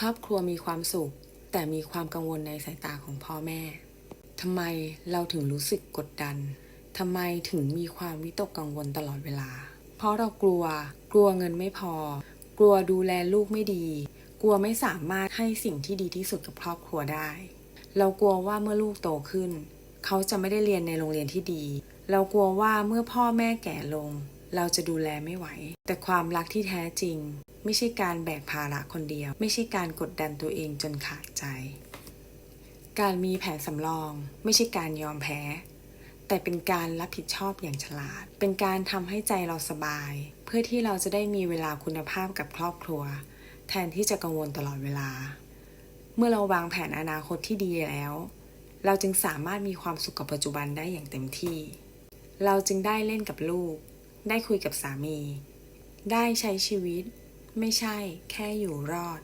ครอบครัวมีความสุข แต่มีความกังวลในสายตาของพ่อแม่ทำไมเราถึงรู้สึกกดดันทำไมถึงมีความวิตกกังวลตลอดเวลา เพราะเรากลัว กลัวเงินไม่พอ กลัวดูแลลูกไม่ดี กลัวไม่สามารถให้สิ่งที่ดีที่สุดกับครอบครัวได้ เรากลัวว่าเมื่อลูกโตขึ้น เขาจะไม่ได้เรียนในโรงเรียนที่ดี เรากลัวว่าเมื่อพ่อแม่แก่ลง เราจะดูแลไม่ไหว แต่ความรักที่แท้จริง ไม่ใช่การแบกภาระคนเดียว ไม่ใช่การกดดันตัวเองจนขาดใจ การมีแผนสำรอง ไม่ใช่การยอมแพ้ แต่เป็นการรับผิดชอบอย่างฉลาด เป็นการทำให้ใจเราสบาย เพื่อที่เราจะได้มีเวลาคุณภาพกับครอบครัว แทนที่จะกังวลตลอดเวลา เมื่อเราวางแผนอนาคตที่ดีแล้ว เราจึงสามารถมีความสุขกับปัจจุบันได้อย่างเต็มที่ เราจึงได้เล่นกับลูก ได้คุยกับสามี ได้ใช้ชีวิต ไม่ใช่แค่อยู่รอด